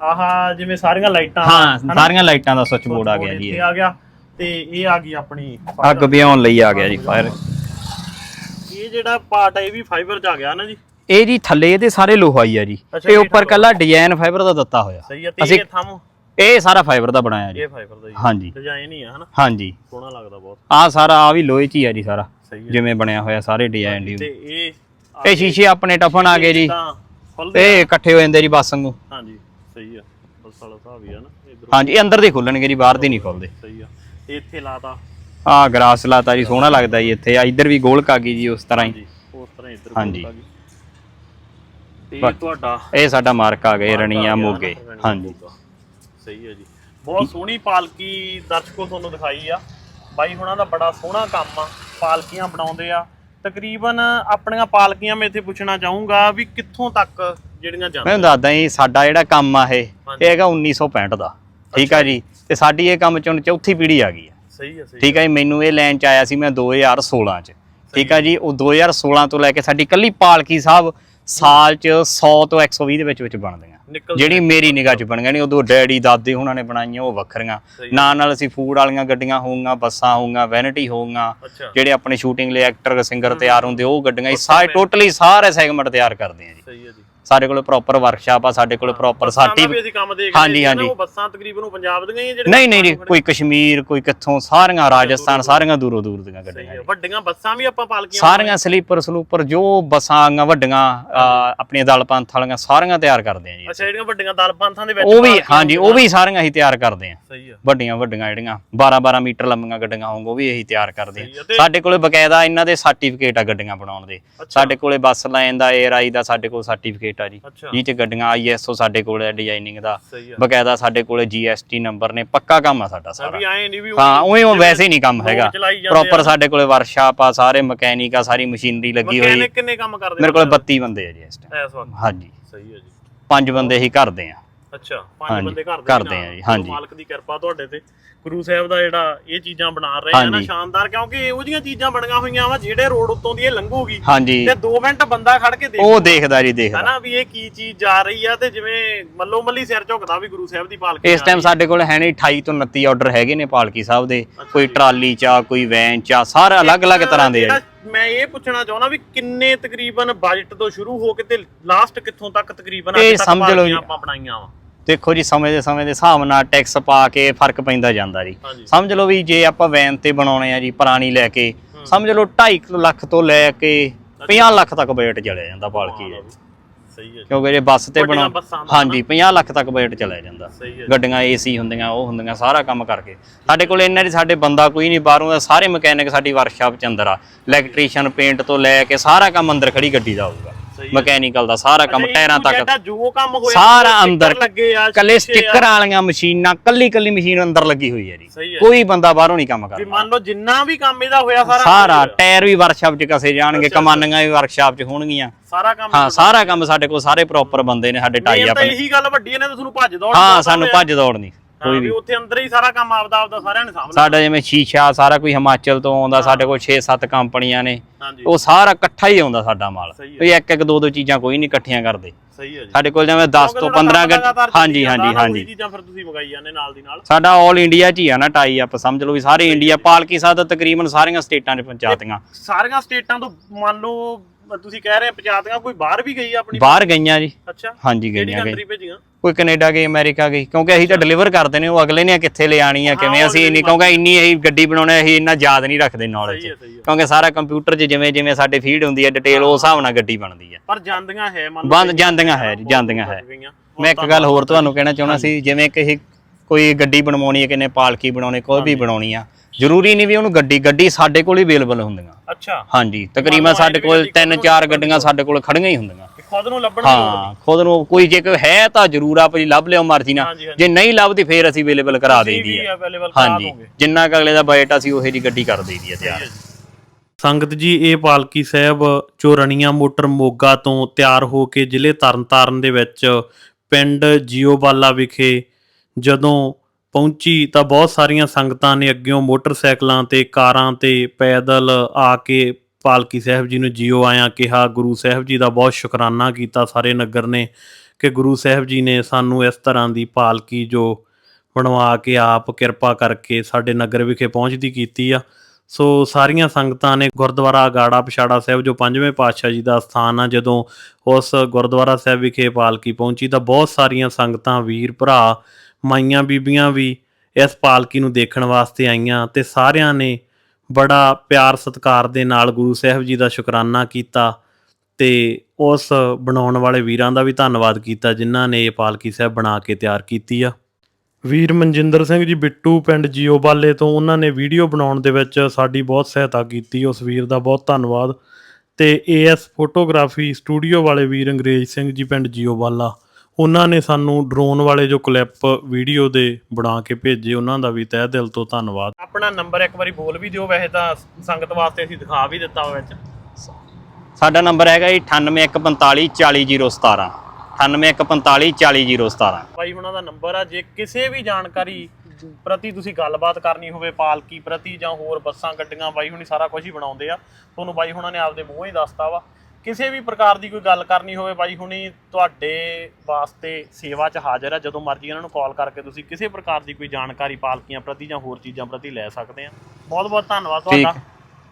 ਆਹ ਜਿਵੇਂ ਸਾਰੀਆਂ ਲਾਈਟਾਂ ਹਾਂ? ਸਾਰੀਆਂ ਲਾਈਟਾਂ ਦਾ ਸਵਿਚ ਬੋਰਡ ਆ ਗਿਆ ਜੀ ਇੱਥੇ ਇਹ। ਆ ਗਿਆ ਤੇ ਇਹ ਆ ਗਈ ਆਪਣੀ ਅੱਗ ਵਿਆਉਣ ਲਈ ਆ ਗਿਆ ਜੀ ਫਾਇਰ ਇਹ ਜਿਹੜਾ ਪਾਰਟ ਹੈ ਇਹ ਵੀ ਫਾਈਬਰ ਚ ਆ ਗਿਆ ਨਾ ਜੀ? ਇਹ ਜੀ ਥੱਲੇ ਇਹਦੇ ਸਾਰੇ ਲੋਹਾ ਹੀ ਆ ਜੀ। ਇਹ ਉੱਪਰ ਕੱਲਾ ਡਿਜ਼ਾਈਨ ਫਾਈਬਰ ਦਾ ਦਿੱਤਾ ਹੋਇਆ। ਸਹੀ ਹੈ ਤੇ ਇਹ ਥੰਮ ਇਹ ਸਾਰਾ ਫਾਈਬਰ ਦਾ ਬਣਾਇਆ ਜੀ। ਇਹ ਫਾਈਬਰ ਦਾ ਜੀ ਹਾਂਜੀ। ਡਿਜ਼ਾਈਨ ਹੀ ਆ ਹਨਾ? ਹਾਂਜੀ। ਸੋਹਣਾ ਲੱਗਦਾ ਬਹੁਤ। ਆ ਸਾਰਾ ਆ ਵੀ ਲੋਹੇ 'ਚ ਹੀ ਆ ਜੀ ਸਾਰਾ। ਜਿਵੇਂ ਬਣਿਆ ਹੋਇਆ ਸਾਰੇ ਡਿਜ਼ਾਈਨ ਦੀ। ਤੇ ਇਹ ਇਹ ਸ਼ੀਸ਼ੇ ਆਪਣੇ ਟਫਨ ਆ ਗਏ ਜੀ। ਤਾਂ ਖੁੱਲਦੇ ਇਹ ਇਕੱਠੇ ਹੋ ਜਾਂਦੇ ਜੀ ਬੱਸ ਵਾਂਗੂ। ਹਾਂਜੀ ਸਹੀ ਆ। ਬਸ ਵਾਲਾ ਹਿਸਾਬ ਹੀ ਆ ਨਾ ਇਧਰ। ਹਾਂਜੀ ਇਹ ਅੰਦਰ ਦੇ ਖੁੱਲਣਗੇ ਜੀ ਬਾਹਰ ਦੇ ਨਹੀਂ ਖੁੱਲਦੇ। ਸਹੀ ਆ। ਤੇ ਇੱਥੇ ਲਾਤਾ। ਆ ਗਰਾਸ ਲਾਤਾ ਜੀ ਸੋਹਣਾ ਲੱਗਦਾ ਜੀ ਇੱਥੇ। ਆ ਇੱਧਰ ਵੀ ਗੋਲਕ ਆ gਈ ਜੀ ਉਸ ਤਰ੍ਹਾਂ ਹੀ। ਜੀ ਉਸ ਤਰ੍ਹਾਂ ਇੱਧਰ ਹਾਂਜੀ। ਤੇ। ਤੁਹਾਡਾ ਇਹ ਸਾਡਾ ਮਾਰਕ ਆ ਗਏ ਰਣੀਆਂ ਮੋਗੇ। ਹਾਂਜੀ। ਸਹੀ ਹੈ ਜੀ। ਬਹੁਤ ਸੋਹਣੀ ਪਾਲਕੀ ਦਰਸ਼ਕੋ ਤੁਹਾਨੂੰ ਦਿਖਾਈ ਆ। ਬਾਈ ਹੁਣਾਂ ਦਾ ਬੜਾ ਸੋਹਣਾ ਕੰਮ ਆ ਪਾਲਕੀਆਂ ਬਣਾਉਂਦੇ ਆ। ਤਕਰੀਬਨ ਆਪਣੀਆਂ ਪਾਲਕੀਆਂ ਮੈਂ ਇੱਥੇ ਪੁੱਛਣਾ ਚਾਹੂੰਗਾ ਵੀ ਕਿੱਥੋਂ ਤੱਕ ਜਿਹੜੀਆਂ ਜਾਂਦੀਆਂ? ਮੈਂ ਦੱਸਦਾ ਜੀ ਸਾਡਾ ਜਿਹੜਾ ਕੰਮ ਆ ਇਹ ਇਹ ਹੈਗਾ 1965 ਦਾ। ਠੀਕ ਆ ਜੀ। ਤੇ ਸਾਡੀ ਇਹ ਕੰਮ ਚ ਚੌਥੀ ਪੀੜ੍ਹੀ ਆ ਗਈ ਹੈ ਸਹੀ ਹੈ ਸਹੀ ਠੀਕ ਹੈ ਜੀ ਮੈਨੂੰ ਇਹ ਲਾਈਨ ਚ ਆਇਆ ਸੀ ਮੈਂ 2016 ਚ। ਠੀਕ ਆ। ਜੀ ਉਹ 2016 ਤੋਂ ਲੈ ਕੇ ਸਾਡੀ ਕੱਲੀ ਪਾਲਕੀ ਸਾਹਿਬ ਸਾਲ ਚ 100 ਤੋਂ 120 ਦੇ ਵਿੱਚ ਵਿੱਚ ਨਿਕਲ ਜਿਹੜੀ ਮੇਰੀ ਨਿਗਾਹ ਚ ਬਣ ਗਈ ਨਹੀਂ ਉਦੋਂ ਡੈਡੀ ਦਾਦੇ ਹੁਣਾਂ ਨੇ ਬਣਾਈਆਂ ਉਹ ਵੱਖਰੀਆਂ। ਨਾਲ ਨਾਲ ਅਸੀਂ ਫੂਡ ਵਾਲੀਆਂ ਗੱਡੀਆਂ ਹੋਊਗੀਆਂ ਬੱਸਾਂ ਹੋਊਗੀਆਂ ਵੈਨਿਟੀ ਹੋਊਗੀਆਂ ਅੱਛਾ। ਜਿਹੜੇ ਆਪਣੇ ਸ਼ੂਟਿੰਗ ਲਈ ਐਕਟਰ ਸਿੰਗਰ ਤਿਆਰ ਹੁੰਦੇ ਉਹ ਗੱਡੀਆਂ ਸਾਰੇ ਟੋਟਲੀ ਸਾਰੇ ਸੈਗਮੈਂਟ ਤਿਆਰ ਕਰਦੇ ਆ ਜੀ। ਸਹੀ ਹੈ ਜੀ। ਸਾਡੇ ਕੋਲ ਪ੍ਰੋਪਰ ਵਰਕਸ਼ਾਪ ਆ ਸਾਡੇ ਕੋਲ ਪ੍ਰੋਪਰ ਦੇਖ ਹਾਂਜੀ, ਹਾਂਜੀ। ਉਹ ਬੱਸਾਂ ਤਕਰੀਬਨ ਪੰਜਾਬ ਦੀਆਂ ਹੀ ਆ ਜਿਹੜੀਆਂ ਨਹੀਂ ਨਹੀਂ ਕੋਈ ਕਸ਼ਮੀਰ ਕੋਈ ਕਿੱਥੋਂ ਸਾਰੀਆਂ ਰਾਜਸਥਾਨ ਸਾਰੀਆਂ ਦੂਰੋਂ ਦੂਰ ਦੀਆਂ ਗੱਡੀਆਂ। ਵੱਡੀਆਂ ਬੱਸਾਂ ਵੀ ਆਪਾਂ ਪਾਲਕੀਆਂ ਸਾਰੀਆਂ ਸਲੀਪਰ ਸਲੂਪਰ ਜੋ ਬੱਸਾਂ ਆਈਆਂ ਵੱਡੀਆਂ ਆਪਣੀਆਂ ਦਲ ਪੰਥ ਵਾਲੀਆਂ ਸਾਰੀਆਂ ਤਿਆਰ ਕਰਦੇ ਆ ਜੀ ਅੱਛਾ ਜਿਹੜੀਆਂ ਵੱਡੀਆਂ ਦਲ ਪੰਥਾਂ ਦੇ ਵਿੱਚ ਉਹ ਵੀ ਹਾਂਜੀ ਉਹ ਵੀ ਸਾਰੀਆਂ ਹੀ ਤਿਆਰ ਕਰਦੇ ਆ। ਸਹੀ ਹੈ ਵੱਡੀਆਂ ਵੱਡੀਆਂ ਜਿਹੜੀਆਂ 12 12 ਮੀਟਰ ਲੰਮੀਆਂ ਗੱਡੀਆਂ ਹੋਣਗੀਆਂ ਉਹ ਵੀ ਇਹੀ ਤਿਆਰ ਕਰਦੇ ਆ। ਸਾਡੇ ਕੋਲੇ ਬਕਾਇਦਾ ਇਹਨਾਂ ਦੇ ਸਰਟੀਫਿਕੇਟ ਆ ਗੱਡੀਆਂ ਬਣਾਉਣ ਦੇ। ਸਾਡੇ ਕੋਲੇ ਬੱਸ ਲਾਈਨ ਦਾ 에ਅਰ ਆਈ ਦਾ ਸਾਡੇ ਕੋਲ ਸਰਟੀਫਿਕੇਟ ਆ ਜੀ ਅੱਛਾ। ਜਿਹ ਚ ਗੱਡੀਆਂ ਆਈਐਸਓ ਸਾਡੇ ਕੋਲ ਹੈ ਡਿਜ਼ਾਈਨਿੰਗ ਦਾ ਸਹੀ ਬਕਾਇਦਾ ਸਾਡੇ ਕੋਲੇ ਜੀਐਸਟੀ ਨੰਬਰ ਨੇ ਪੱਕਾ ਕੰਮ ਆ ਸਾਡਾ ਸਾਰਾ ਵੀ ਆਏ ਨਹੀਂ ਵੀ ਹਾਂ ਉਵੇਂ ਉਹ ਵੈਸੇ ਹੀ ਨਹੀਂ ਕੰਮ ਹੈਗਾ। ਚਲਾਈ ਜਾਂਦੇ ਪ੍ਰੋਪਰ ਸਾਡੇ ਕੋਲੇ ਵਰਕਸ਼ਾਪ ਆ ਸਾਰੇ ਮਕੈਨਿਕ ਆ ਸਾਰੀ ਮਸ਼ੀਨਰੀ ਲੱਗੀ ਹੋਈ। ਮਕੈਨਿਕ ਕਿੰਨੇ ਕੰਮ ਕਰਦੇ ਮੇਰੇ ਕੋਲੇ 32 ਬੰਦੇ ਆ ਜੀ ਇਸ ਟਾਈਮ ਇਸ ਵਕਤ। ਹਾਂਜੀ। ਸਹੀ ਹੈ ਜੀ। ਪੰਜ ਬੰਦੇ ਹੀ ਕਰਦੇ ਆ। ਅੱਛਾ ਪੰਜ ਹਾਂਜੀ, ਬੰਦੇ ਘਰ ਦੇ ਕਰਦੇ ਨਾਲ। ਆ ਜੀ, ਹਾਂਜੀ। ਮਾਲਕ ਦੀ ਕਿਰਪਾ ਤੁਹਾਡੇ ਤੇ ਗੁਰੂ ਸਾਹਿਬ ਦਾ ਜਿਹੜਾ ਇਹ ਚੀਜ਼ਾਂ ਬਣਾ ਰਹੇ ਆ ਨਾ ਹਾਂਜੀ। ਸ਼ਾਨਦਾਰ ਕਿਉਂਕਿ ਇਹੋ ਜਿਹੀਆਂ ਚੀਜ਼ਾਂ ਬਣੀਆਂ ਹੋਈਆਂ ਵਾ ਜਿਹੜੇ ਰੋਡ ਉੱਤੋਂ ਦੀ ਇਹ ਲੰਘੂਗੀ ਹਾਂਜੀ ਤੇ 2 ਮਿੰਟ ਬੰਦਾ ਖੜ ਕੇ ਦੇਖ ਉਹ ਦੇਖਦਾ ਜੀ ਦੇਖਦਾ ਹਨਾ ਵੀ ਇਹ ਕੀ ਚੀਜ਼ ਜਾ ਰਹੀ ਆ ਤੇ ਜਿਵੇਂ ਮੱਲੋ ਮੱਲੀ ਸਿਰ ਝੁਕਦਾ ਵੀ ਗੁਰੂ ਸਾਹਿਬ ਦੀ ਪਾਲਕੀ ਇਸ ਟਾਈਮ ਸਾਡੇ ਕੋਲ ਹੈ ਨਹੀਂ 28 ਤੋਂ 29 ਆਰਡਰ ਹੈਗੇ ਨੇ ਪਾਲਕੀ ਸਾਹਿਬ ਦੇ ਕੋਈ ਟਰਾਲੀ ਚ ਕੋਈ ਵੈਨ ਚ ਸਾਰੇ ਅਲੱਗ-ਅਲੱਗ ਤਰ੍ਹਾਂ ਦੇ ਆ ਜੀ। ਜਿਹੜਾ ਮੈਂ ਇਹ ਪੁੱਛਣਾ ਚਾਹੁੰਦਾ ਵੀ ਕਿੰਨੇ ਤਕਰੀਬਨ ਬਜਟ ਤੋਂ ਸ਼ੁਰੂ ਹੋ ਕੇ ਤੇ ਲਾਸਟ ਕਿੱਥੋਂ ਤੱਕ ਤਕਰੀਬਨ ਇਹ ਅੱਜ ਤੱਕ ਸਮਝ ਲਓ ਪਾਲਕੀਆਂ ਜੀ। ਆਪਾਂ ਬਣਾਈਆਂ ਵਾ ਦੇਖੋ ਜੀ ਸਮੇਂ ਦੇ ਸਮੇਂ ਦੇ ਹਿਸਾਬ ਨਾਲ ਟੈਕਸ ਪਾ ਕੇ ਫ਼ਰਕ ਪੈਂਦਾ ਜਾਂਦਾ ਜੀ। ਹਾਂਜੀ। ਸਮਝ ਲਓ ਵੀ ਜੇ ਆਪਾਂ ਵੈਨ ਤੇ ਬਣਾਉਣੇ ਆ ਜੀ ਪੁਰਾਣੀ ਲੈ ਕੇ ਸਮਝ ਲਓ 2.5 ਲੱਖ ਤੋਂ ਲੈ ਕੇ 50 ਲੱਖ ਤੱਕ ਬਜਟ ਚਲਿਆ ਜਾਂਦਾ ਪਾਲਕੀ ਦੇ ਸਹੀ ਹੈ। ਕਿਉਂਕਿ ਜੇ ਬੱਸ ਤੇ ਵੱਡੀਆਂ ਬਣਾ ਬੱਸਾਂ ਦਾ ਹਾਂਜੀ 50 ਲੱਖ ਤੱਕ ਬਜਟ ਚਲਿਆ ਜਾਂਦਾ। ਸਹੀ ਹੈ ਗੱਡੀਆਂ ਏਸੀ ਹੁੰਦੀਆਂ ਉਹ ਹੁੰਦੀਆਂ ਸਾਰਾ ਕੰਮ ਕਰਕੇ। ਸਾਡੇ ਕੋਲ ਇੰਨਾ ਦੀ ਸਾਡੇ ਬੰਦਾ ਕੋਈ ਨਹੀਂ ਬਾਹਰੋਂ ਦਾ ਸਾਰੇ ਮਕੈਨਿਕ ਸਾਡੀ ਵਰਕਸ਼ਾਪ ਚ ਅੰਦਰ ਆ। ਇਲੈਕਟ੍ਰੀਸ਼ੀਅਨ ਪੇਂਟ ਤੋਂ ਲੈ ਕੇ ਸਾਰਾ ਕੰਮ ਅੰਦਰ ਖੜੀ ਗੱਡੀ ਦਾ ਹੋਊਗਾ। ਮਕੈਨੀਕਲ ਦਾ ਸਾਰਾ ਕੰਮ ਟਾਇਰਾਂ ਤੱਕ। ਜਿਹੜਾ ਜੋ ਕੰਮ ਹੋਇਆ ਸਾਰਾ ਅੰਦਰ ਲੱਗੇ ਆ ਕੱਲੇ। ਸਟicker ਵਾਲੀਆਂ ਮਸ਼ੀਨਾਂ ਕੱਲੀ ਕੱਲੀ ਮਸ਼ੀਨ ਅੰਦਰ ਲੱਗੀ ਹੋਈ ਹੈ ਜੀ। ਕੋਈ ਬੰਦਾ ਬਾਹਰੋਂ ਨਹੀਂ ਕੰਮ ਕਰਦਾ। ਮੰਨ ਲਓ ਜਿੰਨਾ ਵੀ ਕੰਮ ਇਹਦਾ ਹੋਇਆ ਸਾਰਾ ਸਾਰਾ ਟਾਇਰ ਵੀ ਵਰਕਸ਼ਾਪ 'ਚ ਕਸੇ ਜਾਣਗੇ ਕਮਾਨੀਆਂ ਵੀ ਵਰਕਸ਼ਾਪ 'ਚ ਹੋਣਗੀਆਂ। ਸਾਰਾ ਕੰਮ ਹਾਂ ਸਾਰਾ ਕੰਮ ਸਾਡੇ ਕੋਲ ਸਾਰੇ ਪ੍ਰੋਪਰ ਬੰਦੇ ਨੇ ਸਾਡੇ ਟਾਈ ਆਪਣੇ ਇਹੀ ਗੱਲ ਵੱਡੀ ਨੇ ਤੁਹਾਨੂੰ ਭੱਜ ਦੌੜ ਹਾਂ ਸਾਨੂੰ ਭੱਜ ਦੌੜ ਨਹੀਂ। ਕੋਈ ਵੀ ਉੱਥੇ ਅੰਦਰ ਹੀ ਸਾਰਾ ਕੰਮ ਆਪਦਾ ਆਪਦਾ ਸਾਰਿਆਂ ਨੇ ਸਾਂਭਣਾ ਸਾਡਾ ਜਿਵੇਂ ਸ਼ੀਸ਼ਾ ਸਾਰਾ ਕੋਈ ਹਿਮਾਚਲ ਤੋਂ ਆਉਂਦਾ ਸਾਡੇ ਕੋਲ 6-7 ਕੰਪਨੀਆਂ ਨੇ ਉਹ ਸਾਰਾ ਇਕੱਠਾ ਹੀ ਆਉਂਦਾ ਸਾਡਾ ਮਾਲ। ਸਹੀ। ਕੋਈ ਇੱਕ ਇੱਕ ਦੋ ਦੋ ਚੀਜ਼ਾਂ ਕੋਈ ਨਹੀਂ ਇਕੱਠੀਆਂ ਕਰਦੇ। ਸਹੀ ਹੈ ਜੀ। ਸਾਡੇ ਕੋਲ ਜਿਵੇਂ 10 ਤੋਂ 15 ਗੱਡ ਹਾਂਜੀ ਹਾਂਜੀ ਹਾਂਜੀ। ਚੀਜ਼ਾਂ ਫਿਰ ਤੁਸੀਂ ਮੰਗਾਈ ਜਾਂਦੇ ਨਾਲ ਦੀ ਨਾਲ। ਸਾਡਾ 올 ਇੰਡੀਆ 'ਚ ਹੀ ਆ ਨਾ ਟਾਈ ਆਪ ਸਮਝ ਲਓ ਵੀ ਸਾਰੇ ਇੰਡੀਆ ਪਾਲਕੀ ਸਾਹਿਬ ਦਾ ਤਕਰੀਬਨ ਸਾਰੀਆਂ ਸਟੇਟਾਂ 'ਚ ਪਹੁੰਚਾਤੀਆਂ ਸਾਰੀਆਂ ਸਟੇਟਾਂ ਤੋਂ ਮੰਨ ਲਓ ਤੁਸੀਂ ਕਹਿ ਰਹੇ ਪਚਾਤੀਆਂ ਕੋਈ ਬਾਹਰ ਵੀ ਗਈ ਆ ਆਪਣੀ? ਬਾਹਰ ਗਈਆਂ ਜੀ। ਅੱਛਾ। ਹਾਂਜੀ ਕਿਹੜੀ ਗਈਆਂ ਗਈ। ਭੇਜੀਆਂ? ਕੋਈ ਕੈਨੇਡਾ ਗਈ ਅਮਰੀਕਾ ਗਈ ਕਿਉਂਕਿ ਅਸੀਂ ਤਾਂ ਡਿਲੀਵਰ ਕਰਦੇ ਨੇ ਉਹ ਅਗਲੇ ਨੇ ਕਿੱਥੇ ਲੈ ਆਣੀ ਆ ਕਿਵੇਂ ਅਸੀਂ ਨਹੀਂ ਕਿਉਂਕਿ ਇੰਨੀ ਅਸੀਂ ਗੱਡੀ ਬਣਾਉਣੇ ਅਸੀਂ ਇੰਨਾ ਯਾਦ ਨਹੀਂ ਰੱਖਦੇ ਨੌਲੇਜ ਕਿਉਂਕਿ ਸਾਰਾ ਕੰਪਿਊਟਰ 'ਚ ਜਿਵੇਂ ਜਿਵੇਂ ਸਾਡੇ ਫੀਡ ਹੁੰਦੀ ਹੈ ਡਿਟੇਲ ਉਸ ਹਿਸਾਬ ਨਾਲ ਗੱਡੀ ਬਣਦੀ ਹੈ ਪਰ ਜਾਂਦੀਆਂ ਹੈ ਮੰਨ ਜਾਂਦੀਆਂ ਹੈ ਜੀ ਜਾਂਦੀਆਂ ਹੈ। ਮੈਂ ਇੱਕ ਗੱਲ ਹੋਰ ਤੁਹਾਨੂੰ ਕਹਿਣਾ ਚਾਹੁੰਦਾ ਸੀ ਜਿਵੇਂ ਕਿ ਕੋਈ ਗੱਡੀ ਬਣਵਾਉਣੀ ਹੈ ਕਿਨੇ ਪਾਲਕੀ ਬਣਾਉਣੀ ਕੋਈ ਵੀ ਬਣਾਉਣੀ ਆ ਜ਼ਰੂਰੀ ਨਹੀਂ ਵੀ ਉਹਨੂੰ ਗੱਡੀ ਗੱਡੀ ਸਾਡੇ ਕੋਲ ਹੀ ਅਵੇਲੇਬਲ ਹੁੰਦੀਆਂ। ਅੱਛਾ। ਹਾਂਜੀ ਤਕਰੀਬਨ ਸਾਡੇ ਕੋਲ ਤਿੰਨ ਚਾਰ ਗੱਡੀਆਂ ਸਾਡੇ ਕੋਲ ਖੜੀਆਂ ਹੀ ਹੁੰਦੀਆਂ। ਖੁਦ ਨੂੰ ਲੱਭਣ ਦੀ ਲੋੜ ਹਾਂ ਖੁਦ ਨੂੰ ਕੋਈ ਜੇ ਕੋਈ ਹੈ ਤਾਂ ਜ਼ਰੂਰ ਆਪ ਜੀ ਲੱਭ ਲਿਓ ਮਰਜ਼ੀ ਨਾਲ। ਜੇ ਨਹੀਂ ਲੱਭਦੀ ਫੇਰ ਅਸੀਂ ਅਵੇਲੇਬਲ ਕਰਾ ਦੇਈਦੀ ਹੈ ਅਵੇਲੇਬਲ ਕਰਾ ਹਾਂਜੀ ਦੋਗੇ ਜਿੰਨਾ ਕੁ ਅਗਲੇ ਦਾ ਬਜਟ ਅਸੀਂ ਉਹੇ ਜੀ ਗੱਡੀ ਕਰ ਦੇਈਦੀ ਹੈ ਤਿਆਰ ਸੰਗਤ ਜੀ ਇਹ ਪਾਲਕੀ ਸਾਹਿਬ ਚੋਰਣੀਆਂ ਮੋਟਰ ਮੋਗਾ ਤੋਂ ਤਿਆਰ ਹੋ ਕੇ ਜ਼ਿਲ੍ਹੇ ਤਰਨਤਾਰਨ ਦੇ ਵਿੱਚ ਪਿੰਡ ਜੀਓਬਾਲਾ ਵਿਖੇ ਜਦੋਂ ਪਹੁੰਚੀ ਤਾਂ ਬਹੁਤ ਸਾਰੀਆਂ ਸੰਗਤਾਂ ਨੇ ਅੱਗਿਓਂ ਮੋਟਰਸਾਈਕਲਾਂ ਤੇ, ਕਾਰਾਂ ਤੇ ਪੈਦਲ ਆ ਕੇ ਪਾਲਕੀ ਸਾਹਿਬ ਜੀ ਨੂੰ ਜੀਓ ਆਇਆਂ ਕਿਹਾ। ਗੁਰੂ ਸਾਹਿਬ ਜੀ ਦਾ ਬਹੁਤ ਸ਼ੁਕਰਾਨਾ ਕੀਤਾ। ਸਾਰੇ ਨਗਰ ਨੇ ਕਿ ਗੁਰੂ ਸਾਹਿਬ ਜੀ ਨੇ ਸਾਨੂੰ ਇਸ ਤਰ੍ਹਾਂ ਦੀ ਪਾਲਕੀ ਜੋ ਬਣਵਾ ਕੇ ਆਪ ਕਿਰਪਾ ਕਰਕੇ ਸਾਡੇ ਨਗਰ ਵਿਖੇ ਪਹੁੰਚਦੀ ਕੀਤੀ ਆ। ਸੋ ਸਾਰੀਆਂ ਸੰਗਤਾਂ ਨੇ ਗੁਰਦੁਆਰਾ ਅਗਾੜਾ ਪਛਾੜਾ ਸਾਹਿਬ, ਜੋ ਪੰਜਵੇਂ ਪਾਤਸ਼ਾਹ ਜੀ ਦਾ ਸਥਾਨ ਆ, ਜਦੋਂ ਉਸ ਗੁਰਦੁਆਰਾ ਸਾਹਿਬ ਵਿਖੇ ਪਾਲਕੀ ਪਹੁੰਚੀ ਤਾਂ ਬਹੁਤ ਸਾਰੀਆਂ ਸੰਗਤਾਂ, ਵੀਰ ਭਰਾ ਮਾਈਆਂ ਬੀਬੀਆਂ ਵੀ ਇਸ ਪਾਲਕੀ ਨੂੰ ਦੇਖਣ ਵਾਸਤੇ ਆਈਆਂ ਤੇ ਸਾਰਿਆਂ ਨੇ ਬੜਾ ਪਿਆਰ ਸਤਿਕਾਰ ਦੇ ਨਾਲ ਗੁਰੂ ਸਾਹਿਬ ਜੀ ਦਾ ਸ਼ੁਕਰਾਨਾ ਕੀਤਾ ਤੇ ਉਸ ਬਣਾਉਣ ਵਾਲੇ ਵੀਰਾਂ ਦਾ ਵੀ ਧੰਨਵਾਦ ਕੀਤਾ ਜਿਨ੍ਹਾਂ ਨੇ ਇਹ ਪਾਲਕੀ ਸਾਹਿਬ ਬਣਾ ਕੇ ਤਿਆਰ ਕੀਤੀ ਆ। ਵੀਰ ਮਨਜਿੰਦਰ ਸਿੰਘ ਜੀ ਬਿੱਟੂ ਪਿੰਡ ਜੀਓਬਾਲੇ ਤੋਂ ਉਹਨਾਂ ਨੇ ਵੀਡੀਓ ਬਣਾਉਣ ਦੇ ਵਿੱਚ ਸਾਡੀ ਬਹੁਤ ਸਹਾਇਤਾ ਕੀਤੀ, ਉਸ ਵੀਰ ਦਾ ਬਹੁਤ ਧੰਨਵਾਦ ਤੇ ਏਐਸ ਫੋਟੋਗ੍ਰਾਫੀ ਸਟੂਡੀਓ ਵਾਲੇ ਵੀਰ ਅੰਗਰੇਜ਼ ਸਿੰਘ ਜੀ ਪਿੰਡ ਜੀਓਬਾਲਾ ਉਹਨਾਂ ਨੇ ਸਾਨੂੰ ਡਰੋਨ ਵਾਲੇ ਜੋ ਕਲਿੱਪ ਵੀਡੀਓ ਦੇ ਬਣਾ ਕੇ ਭੇਜੇ ਉਹਨਾਂ ਦਾ ਵੀ ਤਹਿ ਦਿਲ ਤੋਂ ਧੰਨਵਾਦ। ਆਪਣਾ ਨੰਬਰ ਇੱਕ ਵਾਰੀ ਬੋਲ ਵੀ ਦਿਓ ਵੈਸੇ ਤਾਂ ਸੰਗਤ ਵਾਸਤੇ ਅਸੀਂ ਦਿਖਾ ਵੀ ਦਿੱਤਾ ਵਿੱਚ। ਸਾਡਾ ਨੰਬਰ ਹੈਗਾ ਜੀ 9814540017 9814540017 ਬਾਈ ਉਹਨਾਂ ਦਾ ਨੰਬਰ ਆ ਜੇ ਕਿਸੇ ਵੀ ਜਾਣਕਾਰੀ ਪ੍ਰਤੀ ਤੁਸੀਂ ਗੱਲਬਾਤ ਕਰਨੀ ਹੋਵੇ ਪਾਲਕੀ ਪ੍ਰਤੀ ਜਾਂ ਹੋਰ ਬੱਸਾਂ ਗੱਡੀਆਂ ਬਾਈ ਹੁਣੀ ਸਾਰਾ ਕੁਝ ਹੀ ਬਣਾਉਂਦੇ ਆ। ਤੁਹਾਨੂੰ ਬਾਈ ਹੁਣਾਂ ਨੇ ਆਪਦੇ ਮੂੰਹੋਂ ਹੀ ਦੱਸਤਾ ਵਾ। ਕਿਸੇ ਵੀ ਪ੍ਰਕਾਰ ਦੀ ਕੋਈ ਗੱਲ ਕਰਨੀ ਹੋਵੇ ਬਾਈ ਹੁਣੀ ਤੁਹਾਡੇ ਵਾਸਤੇ ਸੇਵਾ 'ਚ ਹਾਜ਼ਰ ਆ। ਜਦੋਂ ਮਰਜ਼ੀ ਇਹਨਾਂ ਨੂੰ ਕਾਲ ਕਰਕੇ ਤੁਸੀਂ ਕਿਸੇ ਪ੍ਰਕਾਰ ਦੀ ਕੋਈ ਜਾਣਕਾਰੀ ਪਾਲਕੀਆਂ ਪ੍ਰਤੀ ਜਾਂ ਹੋਰ ਚੀਜ਼ਾਂ ਪ੍ਰਤੀ ਲੈ ਸਕਦੇ ਆ। ਬਹੁਤ ਬਹੁਤ ਧੰਨਵਾਦ। ਤੁਹਾਡਾ।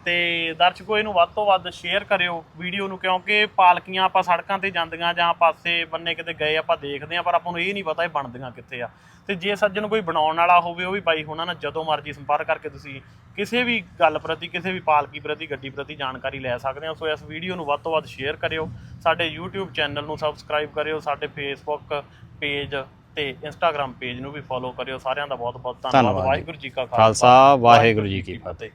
ਤੇ ਦਰਸ਼ਕੋ ਇਹਨੂੰ ਵੱਧ ਤੋਂ ਵੱਧ ਸ਼ੇਅਰ ਕਰਿਓ ਵੀਡੀਓ ਨੂੰ ਕਿਉਂਕਿ ਪਾਲਕੀਆਂ ਆਪਾਂ ਸੜਕਾਂ ਤੇ ਜਾਂਦੀਆਂ ਜਾਂ ਪਾਸੇ ਬੰਨੇ ਕਿਤੇ ਗਏ ਆਪਾਂ ਦੇਖਦੇ ਆ ਪਰ ਆਪਾਂ ਨੂੰ ਇਹ ਨਹੀਂ ਪਤਾ ਇਹ ਬਣਦੀਆਂ ਕਿੱਥੇ ਆ। ਤੇ ਜੇ ਸੱਜਣ ਕੋਈ ਬਣਾਉਣ ਵਾਲਾ ਹੋਵੇ ਉਹ ਵੀ ਬਾਈ ਹੁਣਾਂ ਨਾਲ ਜਦੋਂ ਮਰਜ਼ੀ ਸੰਪਰਕ ਕਰਕੇ ਤੁਸੀਂ ਕਿਸੇ ਵੀ ਗੱਲ ਪ੍ਰਤੀ ਕਿਸੇ ਵੀ ਪਾਲਕੀ ਪ੍ਰਤੀ ਗੱਡੀ ਪ੍ਰਤੀ ਜਾਣਕਾਰੀ ਲੈ ਸਕਦੇ ਹੋ। ਸੋ ਇਸ ਵੀਡੀਓ ਨੂੰ ਵੱਧ ਤੋਂ ਵੱਧ ਸ਼ੇਅਰ ਕਰਿਓ। ਸਾਡੇ YouTube ਚੈਨਲ ਨੂੰ ਸਬਸਕ੍ਰਾਈਬ ਕਰਿਓ ਸਾਡੇ Facebook ਪੇਜ ਤੇ Instagram ਪੇਜ ਨੂੰ ਵੀ ਫੋਲੋ ਕਰਿਓ। ਸਾਰਿਆਂ ਦਾ ਬਹੁਤ ਬਹੁਤ ਧੰਨਵਾਦ। ਵਾਹਿਗੁਰੂ ਜੀ ਕਾ ਖਾਲਸਾ ਵਾਹਿਗੁਰੂ ਜੀ ਕੀ ਫਤਿਹ।